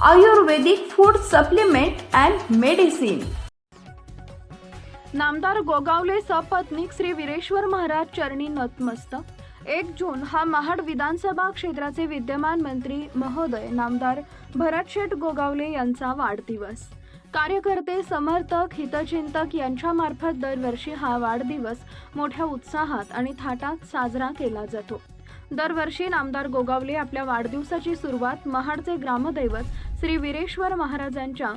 Ayurvedic food supplement and medicine नामदार गोगावले सपत्नीक श्री विरेश्वर महाराज चरणी नतमस्त एक जून हा महाड विधानसभा क्षेत्राचे विद्यमान मंत्री महोदय नामदार भरतशेठ गोगावले यांचा वाढदिवस. कार्यकर्ते समर्थक हितचिंतक यांच्यामार्फत दरवर्षी हा वाढदिवस मोठ्या उत्साहात आणि थाटात साजरा केला जातो. दरवर्षी नामदार गोगावले आपल्या वाढदिवसाची सुरुवात महाडचे ग्रामदैवत श्री वीरेश्वर महाराजांच्या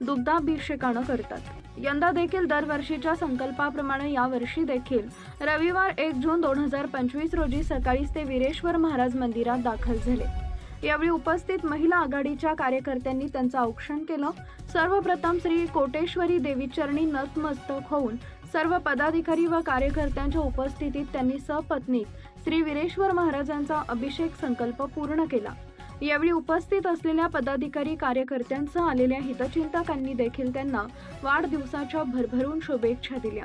दुग्धाभिषेकानं करतात. यंदा देखील दरवर्षीच्या संकल्पाप्रमाणे यावर्षी देखील रविवार एक जून दोन हजार पंचवीस रोजी सकाळीच ते वीरेश्वर महाराज मंदिरात दाखल झाले. यावेळी उपस्थित महिला आघाडीच्या कार्यकर्त्यांनी त्यांचं औक्षण केलं. सर्वप्रथम श्री कोटेश्वरी देवीचरणी नतमस्तक होऊन सर्व पदाधिकारी व कार्यकर्त्यांच्या उपस्थितीत त्यांनी सपत्नी श्री वीरेश्वर महाराजांचा अभिषेक संकल्प पूर्ण केला. यावेळी उपस्थित असलेल्या पदाधिकारी कार्यकर्त्यांसह आलेल्या हितचिंतकांनी देखील त्यांना वाढदिवसाच्या भरभरून शुभेच्छा दिल्या.